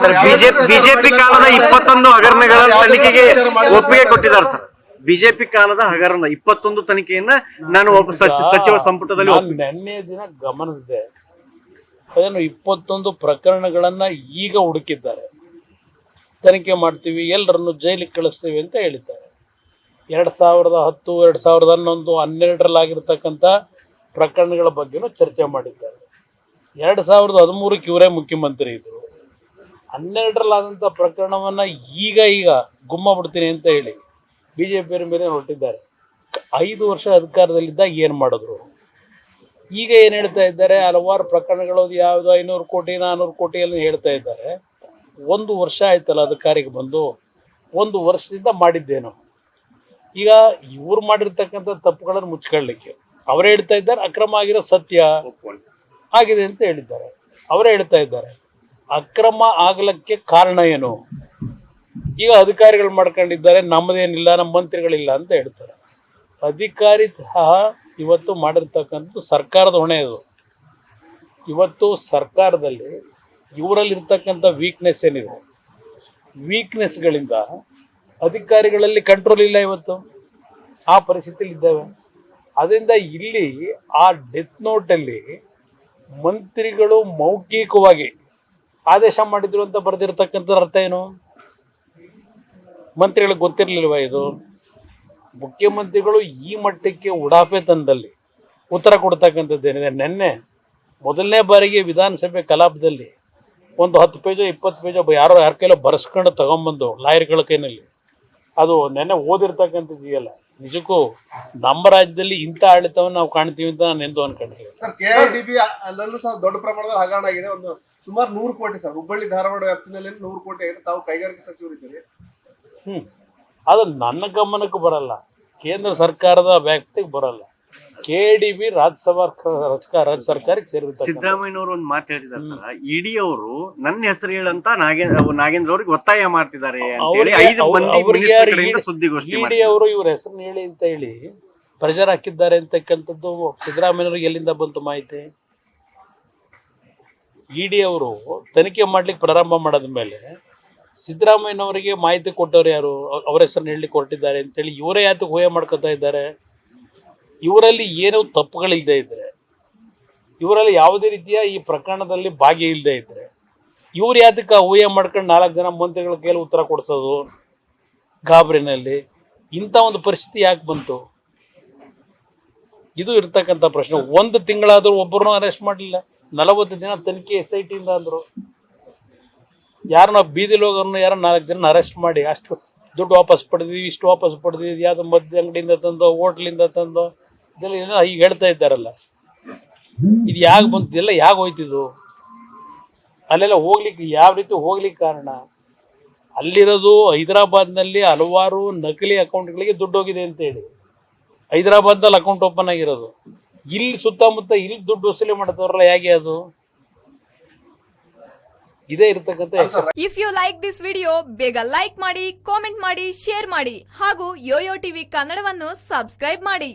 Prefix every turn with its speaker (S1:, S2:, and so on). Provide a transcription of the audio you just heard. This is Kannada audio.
S1: ಸರ್ ಬಿಜೆಪಿ ಬಿಜೆಪಿ ಕಾಲದ ಇಪ್ಪತ್ತೊಂದು ಹಗರಣಗಳ ತನಿಖೆಗೆ ಒಪ್ಪಿಗೆ ಕೊಟ್ಟಿದ್ದಾರೆ ಸರ್. ಬಿಜೆಪಿ ಕಾಲದ ಹಗರಣ ಇಪ್ಪತ್ತೊಂದು ತನಿಖೆಯನ್ನ ನಾನು ಒಬ್ಬ ಸಚಿವ ಸಂಪುಟದಲ್ಲಿ
S2: ನಿನ್ನೆ ದಿನ ಗಮನಿಸಿದೆ. ಅದನ್ನು ಇಪ್ಪತ್ತೊಂದು ಪ್ರಕರಣಗಳನ್ನ ಈಗ ಹುಡುಕಿದ್ದಾರೆ. ತನಿಖೆ ಮಾಡ್ತೀವಿ ಎಲ್ಲರನ್ನು ಜೈಲಿಗೆ ಕಳಿಸ್ತೀವಿ ಅಂತ ಹೇಳಿದ್ದಾರೆ. ಎರಡ್ ಸಾವಿರದ ಹತ್ತು ಎರಡು ಸಾವಿರದ ಹನ್ನೊಂದು ಹನ್ನೆರಡರಲ್ಲಾಗಿರ್ತಕ್ಕಂಥ ಪ್ರಕರಣಗಳ ಬಗ್ಗೆನೂ ಚರ್ಚೆ ಮಾಡಿದ್ದಾರೆ. ಎರಡು ಸಾವಿರದ ಹದಿಮೂರಕ್ಕೆ ಇವರೇ ಮುಖ್ಯಮಂತ್ರಿ ಇದ್ದರು ಹನ್ನೆರಡರಲ್ಲಾದಂಥ ಪ್ರಕರಣವನ್ನು ಈಗ ಈಗ ಗುಮ್ಮ ಬಿಡ್ತೀನಿ ಅಂತ ಹೇಳಿ ಬಿ ಜೆ ಪಿಯರ ಮೇಲೆ ಹೊರಟಿದ್ದಾರೆ. ಐದು ವರ್ಷ ಅಧಿಕಾರದಲ್ಲಿದ್ದಾಗ ಏನು ಮಾಡಿದ್ರು? ಈಗ ಏನು ಹೇಳ್ತಾ ಇದ್ದಾರೆ? ಹಲವಾರು ಪ್ರಕರಣಗಳು ಯಾವುದು ಐನೂರು ಕೋಟಿ ನಾನ್ನೂರು ಕೋಟಿ ಎಲ್ಲ ಹೇಳ್ತಾ ಇದ್ದಾರೆ. ಒಂದು ವರ್ಷ ಆಯ್ತಲ್ಲ ಅಧಿಕಾರಿಗೆ ಬಂದು? ಒಂದು ವರ್ಷದಿಂದ ಮಾಡಿದ್ದೇನು? ಈಗ ಇವ್ರು ಮಾಡಿರ್ತಕ್ಕಂಥ ತಪ್ಪುಗಳನ್ನು ಮುಚ್ಕೊಳ್ಳಿಕ್ಕೆ. ಅವರೇ ಹೇಳ್ತಾ ಇದ್ದಾರೆ ಅಕ್ರಮ ಆಗಿರೋ ಸತ್ಯ ಆಗಿದೆ ಅಂತ ಹೇಳಿದ್ದಾರೆ. ಅವರೇ ಹೇಳ್ತಾ ಇದ್ದಾರೆ. ಅಕ್ರಮ ಆಗ್ಲಿಕ್ಕೆ ಕಾರಣ ಏನು? ಈಗ ಅಧಿಕಾರಿಗಳು ಮಾಡ್ಕೊಂಡಿದ್ದಾರೆ, ನಮ್ಮದೇನಿಲ್ಲ, ನಮ್ಮ ಮಂತ್ರಿಗಳಿಲ್ಲ ಅಂತ ಹೇಳ್ತಾರೆ. ಅಧಿಕಾರಿ ಸಹ ಇವತ್ತು ಮಾಡಿರ್ತಕ್ಕಂಥದ್ದು ಸರ್ಕಾರದ ಹೊಣೆ ಅದು. ಇವತ್ತು ಸರ್ಕಾರದಲ್ಲಿ ಇವರಲ್ಲಿರ್ತಕ್ಕಂಥ ವೀಕ್ನೆಸ್ ಏನಿದೆ? ವೀಕ್ನೆಸ್ಗಳಿಂದ ಅಧಿಕಾರಿಗಳಲ್ಲಿ ಕಂಟ್ರೋಲ್ ಇಲ್ಲ ಇವತ್ತು. ಆ ಪರಿಸ್ಥಿತಿಯಲ್ಲಿ ಇದ್ದಾವೆ. ಅದರಿಂದ ಇಲ್ಲಿ ಆ ಡೆತ್ ನೋಟಲ್ಲಿ ಮಂತ್ರಿಗಳು ಮೌಖಿಕವಾಗಿ ಆದೇಶ ಮಾಡಿದ್ರು ಅಂತ ಬರೆದಿರ್ತಕ್ಕಂಥ ಅರ್ಥ ಏನು? ಮಂತ್ರಿಗಳಿಗೆ ಗೊತ್ತಿರಲಿಲ್ವ ಇದು? ಮುಖ್ಯಮಂತ್ರಿಗಳು ಈ ಮಟ್ಟಕ್ಕೆ ಉಡಾಫೆ ತಂದಲ್ಲಿ ಉತ್ತರ ಕೊಡ್ತಕ್ಕಂಥದ್ದೇನಿದೆ. ನಿನ್ನೆ ಮೊದಲನೇ ಬಾರಿಗೆ ವಿಧಾನಸಭೆ ಕಲಾಪದಲ್ಲಿ ಒಂದು ಹತ್ತು ಪೇಜೋ, ಇಪ್ಪತ್ತು ಪೇಜೋ ಯಾರೋ ಯಾರ ಕೈಲೋ ಬರೆಸ್ಕೊಂಡು ತಗೊಂಬಂದು ಲಾಯರ್ಗಳ ಕೈನಲ್ಲಿ. ಅದು ನೆನ್ನೆ ಓದಿರ್ತಕ್ಕಂಥದ್ದು ಇದೆಯಲ್ಲ. ನಿಜಕ್ಕೂ ನಮ್ಮ ರಾಜ್ಯದಲ್ಲಿ ಇಂಥ ಆಡಳಿತವನ್ನು ನಾವು ಕಾಣ್ತೀವಿ ಅಂತ ನಾನು ಎಂದು ಅನ್ಕೊಂಡಿದ್ದೀನಿ
S3: ಸರ್ ಕೆಐಡಿಬಿ ಅಲ್ಲೂ ಸಹ ದೊಡ್ಡ ಪ್ರಮಾಣದಲ್ಲಿ ಹಗರಣ ಆಗಿದೆ ಒಂದು ಸುಮಾರು ನೂರು ಕೋಟಿ ಸರ್. ಹುಬ್ಬಳ್ಳಿ ಧಾರವಾಡ ವ್ಯಾಪ್ತಿನಲ್ಲಿ ನೂರು ಕೋಟಿ ಆಗಿದೆ. ತಾವು ಕೈಗಾರಿಕೆ ಸಚಿವರಿದ್ದೀರಿ
S2: ಹ್ಮ್. ಅದು ನನ್ನ ಗಮನಕ್ಕೂ ಬರಲ್ಲ. ಕೇಂದ್ರ ಸರ್ಕಾರದ ವ್ಯಾಪ್ತಿಗೆ ಬರಲ್ಲ. ಕೆ ಡಿ ಬಿ ರಾಜ್ಯಸಭಾ ರಾಜ್ಯ ಸರ್ಕಾರಕ್ಕೆ
S1: ಸಿದ್ದರಾಮಯ್ಯನವರು ಒಂದು ಮಾತು ಹೇಳಿದ್ದಾರೆ ಸರ್. ಇಡಿ ಅವರು ನನ್ನ ಹೆಸರು ಹೇಳಂತ ನಾಗೇಂದ್ರ ನಾಗೇಂದ್ರ ಅವ್ರಿಗೆ ಒತ್ತಾಯ ಮಾಡ್ತಿದ್ದಾರೆ ಸುದ್ದಿಗೋಷ್ಠಿ
S2: ಇಡಿ ಅವರು ಇವ್ರ ಹೆಸರನ್ನ ಹೇಳಿ ಅಂತ ಹೇಳಿ ಪ್ರೆಷರ್ ಹಾಕಿದ್ದಾರೆ ಅಂತಕ್ಕಂಥದ್ದು ಸಿದ್ದರಾಮಯ್ಯವ್ರಿಗೆ ಎಲ್ಲಿಂದ ಬಂತು ಮಾಹಿತಿ? ಇಡಿ ಅವರು ತನಿಖೆ ಮಾಡ್ಲಿಕ್ಕೆ ಪ್ರಾರಂಭ ಮಾಡದ ಮೇಲೆ ಸಿದ್ದರಾಮಯ್ಯನವರಿಗೆ ಮಾಹಿತಿ ಕೊಟ್ಟವ್ರು ಯಾರು? ಅವ್- ಅವ್ರ ಹೆಸರನ್ನ ಹೇಳಿ ಕೊಟ್ಟಿದ್ದಾರೆ ಅಂತೇಳಿ ಇವರೇ ಯಾತಕ್ಕೆ ಹೋಯ ಮಾಡ್ಕೊತಾ ಇದ್ದಾರೆ? ಇವರಲ್ಲಿ ಏನೋ ತಪ್ಪುಗಳಿಲ್ಲದೆ ಇದ್ರೆ, ಇವರಲ್ಲಿ ಯಾವುದೇ ರೀತಿಯ ಈ ಪ್ರಕರಣದಲ್ಲಿ ಭಾಗಿ ಇಲ್ಲದೆ ಇದ್ರೆ, ಇವ್ರು ಯಾತಕ್ಕೆ ಊಹೆ ಮಾಡ್ಕೊಂಡು ನಾಲ್ಕು ಜನ ಮಂತ್ರಿಗಳ ಕೈಲಿ ಉತ್ತರ ಕೊಡ್ಸೋದು ಗಾಬರಿನಲ್ಲಿ? ಇಂಥ ಒಂದು ಪರಿಸ್ಥಿತಿ ಯಾಕೆ ಬಂತು? ಇದು ಇರ್ತಕ್ಕಂಥ ಪ್ರಶ್ನೆ. ಒಂದು ತಿಂಗಳಾದರೂ ಒಬ್ಬರನ್ನು ಅರೆಸ್ಟ್ ಮಾಡಲಿಲ್ಲ. ನಲವತ್ತು ದಿನ ತನಿಖೆ ಎಸ್ ಐ ಟಿಯಿಂದ ಅಂದರು. ಯಾರನ್ನ ಬೀದಿಲಿ ಹೋಗೋರ್ನ ಯಾರೋ ನಾಲ್ಕು ಜನ ಅರೆಸ್ಟ್ ಮಾಡಿ, ಅಷ್ಟು ದುಡ್ಡು ವಾಪಸ್ ಪಡೆದಿದ್ವಿ, ಇಷ್ಟು ವಾಪಸ್ ಪಡೆದಿದ್ವಿ ಯಾವ್ದು ಮದ್ಯ ಅಂಗಡಿಯಿಂದ ತಂದೋ, ಹೋಟ್ಲಿಂದ ತಂದೋ ಇದೆಲ್ಲ ಏನೋ ಈಗ ಹೇಳ್ತಾ ಇದ್ದಾರಲ್ಲ. ಇದು ಯಾಕೆ ಬಂತು? ಇದೆಲ್ಲ ಯಾಕೆ ಹೋಯ್ತಿದ್ದು ಅಲ್ಲೆಲ್ಲ ಹೋಗ್ಲಿಕ್ಕೆ ಯಾವ ರೀತಿ ಹೋಗ್ಲಿಕ್ಕೆ ಕಾರಣ? ಅಲ್ಲಿರೋದು ಹೈದರಾಬಾದ್ನಲ್ಲಿ ಹಲವಾರು ನಕಲಿ ಅಕೌಂಟ್ಗಳಿಗೆ ದುಡ್ಡು ಹೋಗಿದೆ ಅಂತ ಹೇಳಿ. ಹೈದರಾಬಾದ್ನಲ್ಲಿ ಅಕೌಂಟ್ ಓಪನ್ ಆಗಿರೋದು. ಇಲ್ಲಿ ಸುತ್ತಮುತ್ತ ಇಲ್ಲಿ ದುಡ್ಡು ವಸೂಲಿ ಮಾಡ್ತಾರಲ್ಲ ಹೇಗೆ ಅದು? ಇದೇ ಇರತಕ್ಕಂತ
S4: if you like this video ಬೇಗ ಲೈಕ್ ಮಾಡಿ ಕಾಮೆಂಟ್ ಮಾಡಿ ಶೇರ್ ಮಾಡಿ ಹಾಗೂ ಯೋಯೋ ಟಿವಿ ಕನ್ನಡವನ್ನು ಸಬ್ಸ್ಕ್ರೈಬ್ ಮಾಡಿ.